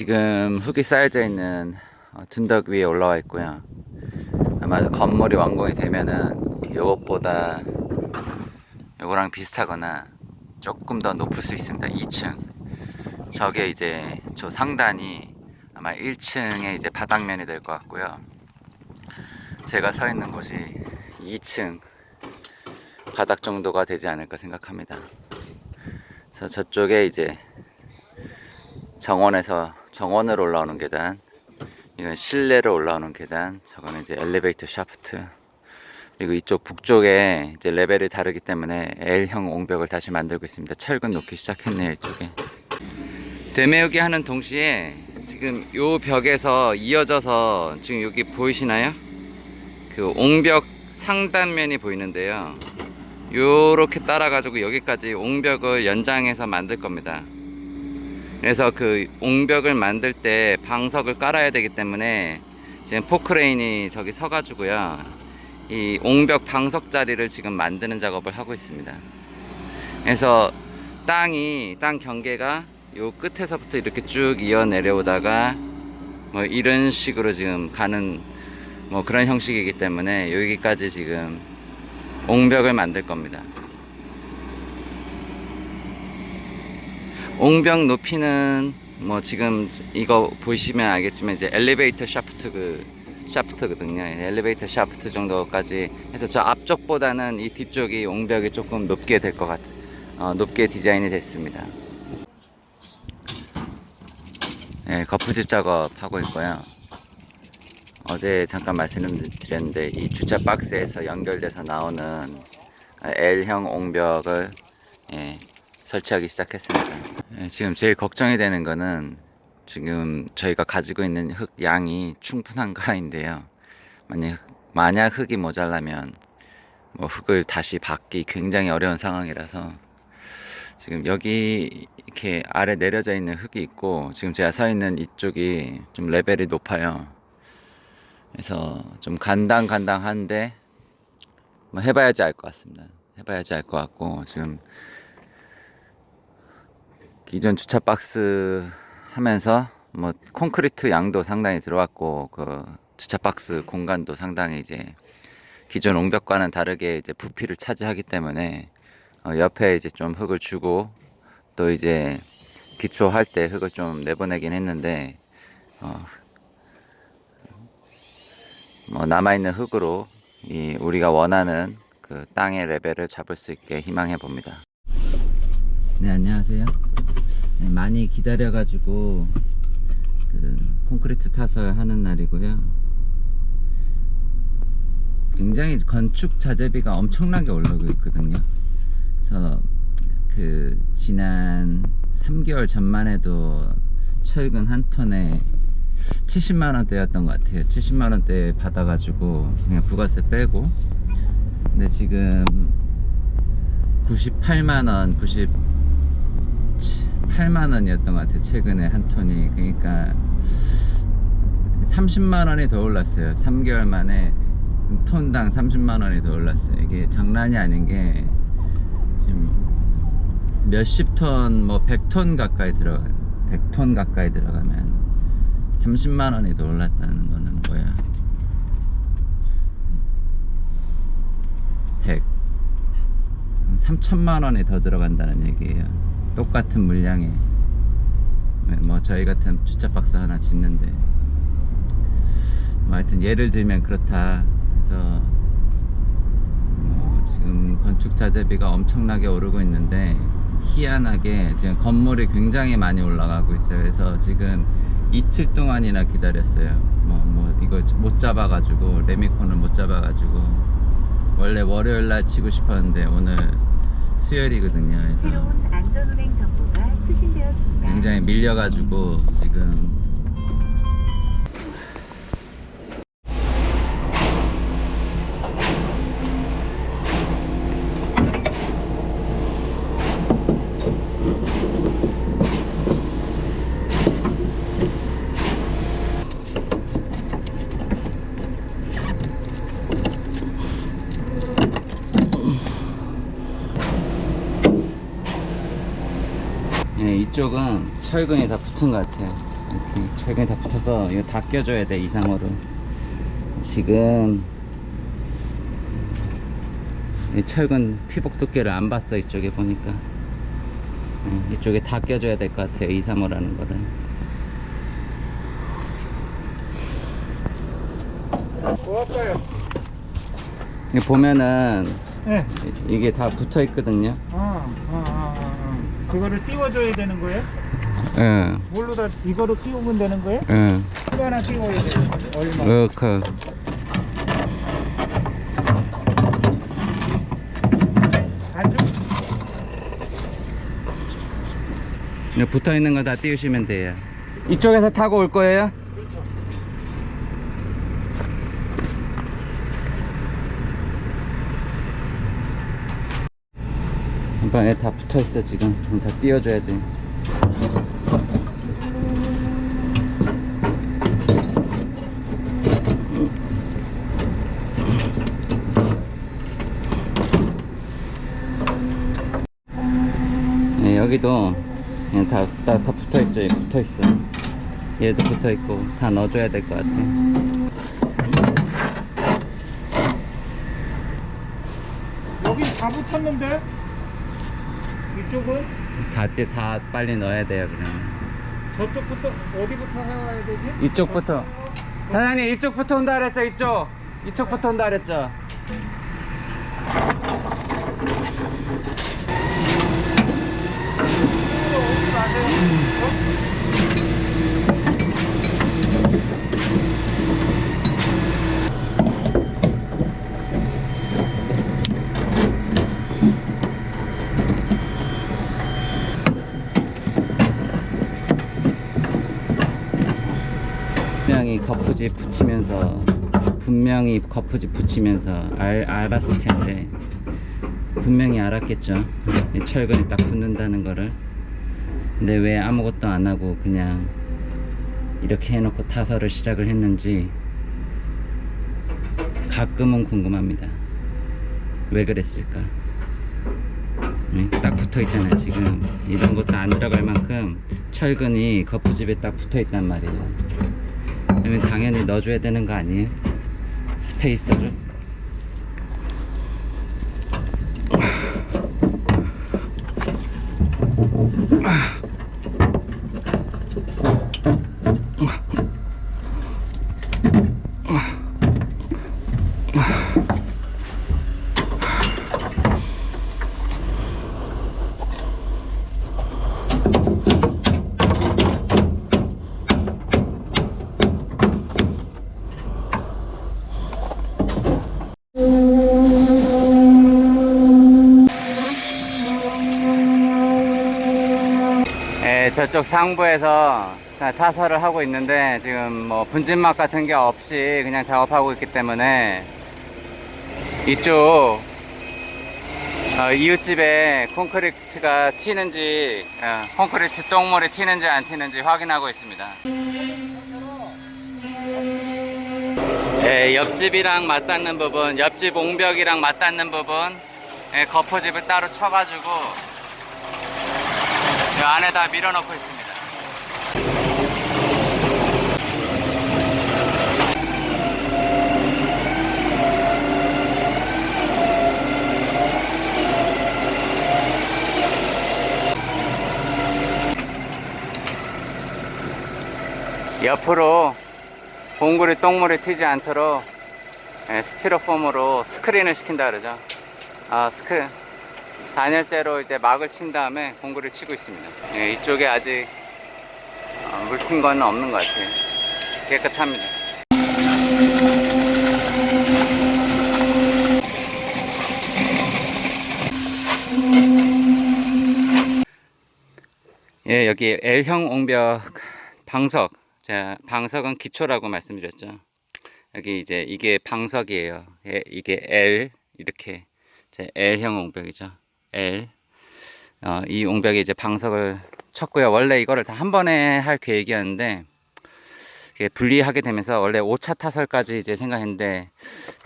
지금 흙이 쌓여져 있는 어, 둔덕 위에 올라와 있고요. 아마 건물이 완공이 되면은 요것보다 요거랑 비슷하거나 조금 더 높을 수 있습니다. 2층. 저게 이제 저 상단이 아마 1층에 이제 바닥면이 될 것 같고요. 제가 서 있는 곳이 2층 바닥 정도가 되지 않을까 생각합니다. 그래서 저쪽에 이제 정원에서 정원으로 올라오는 계단, 이건 실내로 올라오는 계단, 저거는 이제 엘리베이터 샤프트. 그리고 이쪽 북쪽에 이제 레벨이 다르기 때문에 L형 옹벽을 다시 만들고 있습니다. 철근 놓기 시작했네요, 이쪽에. 되메우기 하는 동시에 지금 요 벽에서 이어져서 지금 여기 보이시나요? 그 옹벽 상단면이 보이는데요. 요렇게 따라 가지고 여기까지 옹벽을 연장해서 만들 겁니다. 그래서 그 옹벽을 만들 때 방석을 깔아야 되기 때문에 지금 포크레인이 저기 서가지고요. 이 옹벽 방석 자리를 지금 만드는 작업을 하고 있습니다. 그래서 땅이 땅 경계가 요 끝에서부터 이렇게 쭉 이어 내려오다가 뭐 이런 식으로 지금 가는 뭐 그런 형식이기 때문에 여기까지 지금 옹벽을 만들 겁니다. 옹벽 높이는 뭐 지금 이거 보시면 알겠지만 이제 엘리베이터 샤프트 그 샤프트거든요. 엘리베이터 샤프트 정도까지 해서 저 앞쪽보다는 이 뒤쪽이 옹벽이 조금 높게 될 것 같, 어, 높게 디자인이 됐습니다. 네, 거푸집 작업하고 있고요. 어제 잠깐 말씀드렸는데 이 주차 박스에서 연결돼서 나오는 L형 옹벽을 예, 설치하기 시작했습니다. 예, 지금 제일 걱정이 되는 거는 지금 저희가 가지고 있는 흙 양이 충분한가인데요. 만약 만약 흙이 모자라면 뭐 흙을 다시 받기 굉장히 어려운 상황이라서 지금 여기 이렇게 아래 내려져 있는 흙이 있고 지금 제가 서 있는 이쪽이 좀 레벨이 높아요. 그래서 좀 간당간당한데 뭐 해봐야지 알 것 같습니다. 해봐야지 알 것 같고 지금 기존 주차 박스 하면서 뭐 콘크리트 양도 상당히 들어왔고 그 주차 박스 공간도 상당히 이제 기존 옹벽과는 다르게 이제 부피를 차지하기 때문에 어 옆에 이제 좀 흙을 주고 또 이제 기초할 때 흙을 좀 내보내긴 했는데 어 뭐 남아있는 흙으로 이 우리가 원하는 그 땅의 레벨을 잡을 수 있게 희망해 봅니다. 네 안녕하세요. 네, 많이 기다려 가지고 그 콘크리트 타설 하는 날이고요. 굉장히 건축 자재비가 엄청나게 올라오고 있거든요. 그래서 그 지난 3개월 전만 해도 철근 한 톤에 70만 원대였던 것 같아요. 70만 원대 받아가지고 그냥 부가세 빼고. 근데 지금 98만 원, 98만 원이었던 것 같아요. 최근에 한 톤이. 그러니까 30만 원이 더 올랐어요. 3개월 만에 톤당 30만 원이 더 올랐어요. 이게 장난이 아닌 게 지금 몇십 톤, 뭐 100톤 가까이 들어가, 100톤 가까이 들어가면 30만 원이 더 올랐다는 거는 뭐야? 100, 3천만 원이 더 들어간다는 얘기예요. 똑같은 물량에. 네, 뭐 저희 같은 주차 박스 하나 짓는데. 뭐 하여튼 예를 들면 그렇다. 그래서 뭐 지금 건축 자재비가 엄청나게 오르고 있는데 희한하게 지금 건물이 굉장히 많이 올라가고 있어요. 그래서 지금 이틀 동안이나 기다렸어요. 뭐, 뭐, 이거 못 잡아가지고, 레미콘을 못 잡아가지고, 원래 월요일 날 치고 싶었는데, 오늘 수요일이거든요. 그래서 새로운 안전운행 정보가 수신되었습니다. 굉장히 밀려가지고, 지금. 예, 이쪽은 철근이 다 붙은 것 같아요. 이렇게 철근이 다 붙어서 이거 다 껴줘야 돼 이상으로 지금 이 철근 피복 두께를 안 봤어 이쪽에 보니까 예, 이쪽에 다 껴줘야 될 것 같아요 2, 3호라는 거를 고맙어요. 이거 보면은 네. 이- 이게 다 붙어 있거든요 어, 어, 어. 그거를 띄워줘야 되는 거예요? 예, 뭘로 다 이거로 띄우면 되는 거예요? 예, 얼마나 띄워야 돼요? 얼마? 어, 그? 이거 붙어 있는 거 다 띄우시면 돼요 이쪽에서 타고 올 거예요? 그렇죠. 방에 다 붙어 있어 지금. 다 띄워줘야 돼. 네, 여기도 그냥 다, 다, 다 붙어 있죠. 붙어 있어. 얘도 붙어 있고 다 넣어줘야 될 것 같아. 여기 다 붙었는데? 이쪽은? 다, 띄- 다 빨리 넣어야 돼요 그럼 저쪽부터 어디부터 해와야 되지? 이쪽부터 사장님 이쪽부터 온다 그랬죠 이쪽 이쪽부터 온다 그랬죠 분명히 거푸지 붙이면서 분명히 거푸지 붙이면서 알, 알았을 텐데 분명히 알았겠죠. 이 철근이 딱 붙는다는 거를. 근데 왜 아무것도 안 하고 그냥 이렇게 해놓고 타설을 시작을 했는지 가끔은 궁금합니다. 왜 그랬을까? 네, 딱 붙어 있잖아요 지금. 이런 것도 안 들어갈 만큼 철근이 거푸집에 딱 붙어 있단 말이에요 그러면 당연히 넣어줘야 되는 거 아니에요? 스페이서를 예, 저쪽 상부에서 다 타설을 하고 있는데 지금 뭐 분진막 같은 게 없이 그냥 작업하고 있기 때문에 이쪽 어, 이웃집에 콘크리트가 튀는지 어, 콘크리트 똥물이 튀는지 안 튀는지 확인하고 있습니다. 예, 옆집이랑 맞닿는 부분, 옆집 옹벽이랑 맞닿는 부분, 예, 거푸집을 따로 쳐가지고 이 안에 다 밀어넣고 있습니다. 옆으로 봉구리 똥물이 튀지 않도록 예, 스티로폼으로 스크린을 시킨다 그러죠. 아, 스크린. 단열재로 이제 막을 친 다음에 공구를 치고 있습니다. 예, 이쪽에 아직 어, 물튄 건 없는 것 같아요. 깨끗합니다. 예, 여기 L형 옹벽 방석. 자, 방석은 기초라고 말씀드렸죠. 여기 이제 이게 방석이에요. 예, 이게 L 이렇게 제 L형 옹벽이죠. L. 어, 이 옹벽에 이제 방석을 쳤고요. 원래 이거를 다 한 번에 할 계획이었는데 분리하게 되면서 원래 5차 타설까지 이제 생각했는데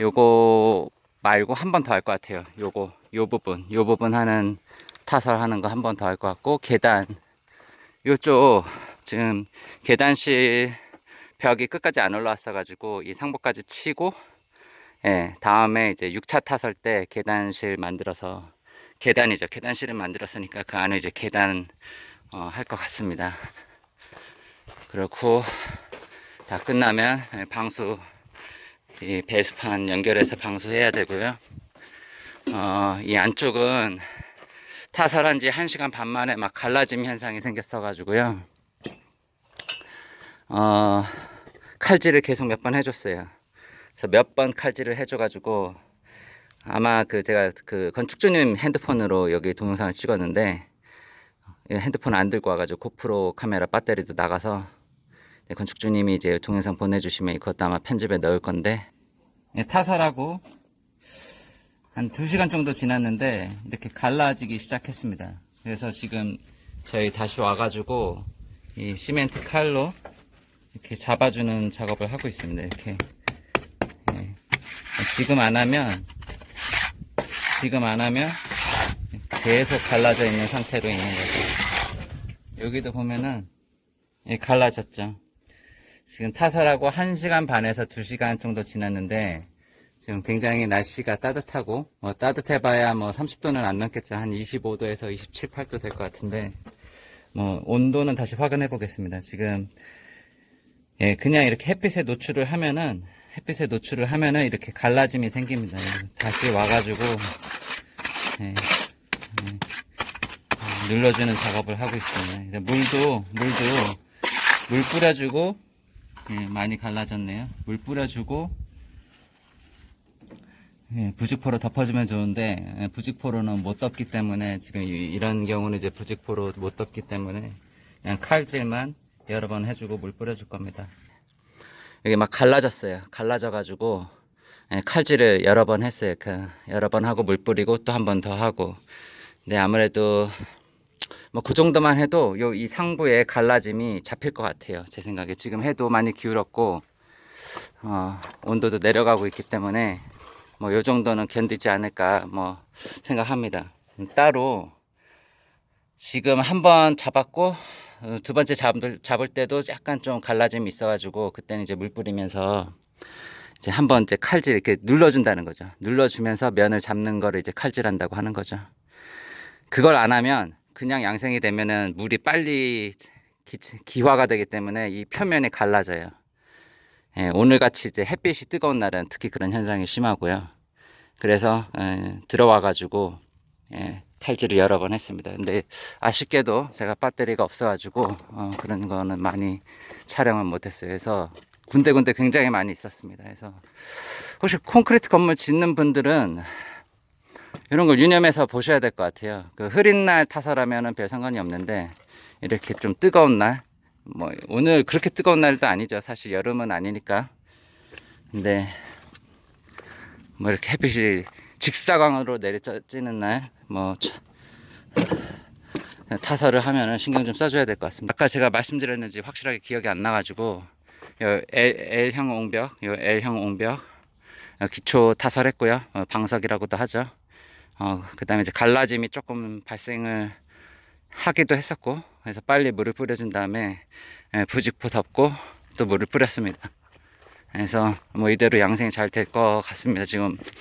요거 말고 한 번 더 할 것 같아요. 요거 요 부분 요 부분 하는 타설 하는 거 한 번 더 할 것 같고 계단 요쪽 지금 계단실 벽이 끝까지 안 올라왔어 가지고 이 상부까지 치고 예, 다음에 이제 6차 타설 때 계단실 만들어서 계단이죠. 계단실을 만들었으니까 그 안에 이제 계단 어, 할 것 같습니다. 그렇고 다 끝나면 예, 방수 이 배수판 연결해서 방수해야 되고요. 어, 이 안쪽은 타설한 지 1시간 반 만에 막 갈라짐 현상이 생겼어 가지고요. 어, 칼질을 계속 몇 번 해줬어요. 그래서 몇 번 칼질을 해줘가지고 아마 그 제가 그 건축주님 핸드폰으로 여기 동영상을 찍었는데 이 핸드폰 안 들고 와가지고 고프로 카메라 배터리도 나가서 네, 건축주님이 이제 동영상 보내주시면 그것도 아마 편집에 넣을 건데 예, 타설하고 한 2시간 정도 지났는데 이렇게 갈라지기 시작했습니다. 그래서 지금 저희 다시 와가지고 이 시멘트 칼로 이렇게 잡아주는 작업을 하고 있습니다. 이렇게 예. 지금 안 하면 지금 안 하면 계속 갈라져 있는 상태로 있는 거죠. 여기도 보면은 예, 갈라졌죠. 지금 타설하고 1시간 반에서 2시간 정도 지났는데 지금 굉장히 날씨가 따뜻하고 뭐 따뜻해봐야 뭐 30도는 안 넘겠죠. 한 25도에서 27, 8도 될 것 같은데 뭐 온도는 다시 확인해 보겠습니다. 지금 예, 그냥 이렇게 햇빛에 노출을 하면은 햇빛에 노출을 하면은 이렇게 갈라짐이 생깁니다. 다시 와가지고 예, 예, 눌러주는 작업을 하고 있습니다. 물도 물도 물 뿌려주고 예, 많이 갈라졌네요. 물 뿌려주고 예, 부직포로 덮어주면 좋은데 예, 부직포로는 못 덮기 때문에 지금 이- 이런 경우는 이제 부직포로 못 덮기 때문에 그냥 칼질만 여러 번 해주고 물 뿌려줄 겁니다. 여기 막 갈라졌어요. 갈라져가지고 예, 칼질을 여러 번 했어요. 그 여러 번 하고 물 뿌리고 또 한 번 더 하고. 근데 아무래도 뭐 그 정도만 해도 요 이 상부에 갈라짐이 잡힐 것 같아요. 제 생각에 지금 해도 많이 기울었고 어, 온도도 내려가고 있기 때문에 뭐 요 정도는 견디지 않을까 뭐 생각합니다. 따로 지금 한 번 잡았고 어, 두 번째 잡을, 잡을 때도 약간 좀 갈라짐이 있어가지고 그때는 이제 물 뿌리면서 이제 한번 이제 칼질 이렇게 눌러준다는 거죠. 눌러주면서 면을 잡는 거를 이제 칼질한다고 하는 거죠. 그걸 안 하면 그냥 양생이 되면은 물이 빨리 기, 기화가 되기 때문에 이 표면이 갈라져요. 예, 오늘 같이 이제 햇빛이 뜨거운 날은 특히 그런 현상이 심하고요. 그래서 예, 들어와 가지고 예, 칼질을 여러 번 했습니다. 근데 아쉽게도 제가 배터리가 없어가지고 어, 그런 거는 많이 촬영을 못했어요. 그래서 군데군데 굉장히 많이 있었습니다. 그래서 혹시 콘크리트 건물 짓는 분들은 이런 걸 유념해서 보셔야 될 것 같아요. 그 흐린 날 타설하면은 별 상관이 없는데 이렇게 좀 뜨거운 날, 뭐 오늘 그렇게 뜨거운 날도 아니죠. 사실 여름은 아니니까. 근데 뭐 이렇게 햇빛이 직사광으로 내려지는 날, 뭐 차- 타설을 하면은 신경 좀 써줘야 될 것 같습니다. 아까 제가 말씀드렸는지 확실하게 기억이 안 나가지고 요 L, L형 옹벽, 요 L형 옹벽 어, 기초 타설했고요. 어, 방석이라고도 하죠. 어, 그 다음에 이제 갈라짐이 조금 발생을 하기도 했었고, 그래서 빨리 물을 뿌려준 다음에 예, 부직포 덮고 또 물을 뿌렸습니다. 그래서 뭐 이대로 양생이 잘 될 것 같습니다. 지금 세-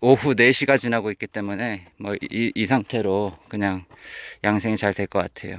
오후 4시가 지나고 있기 때문에 뭐이이 상태로 그냥 양생이 잘 될 것 같아요.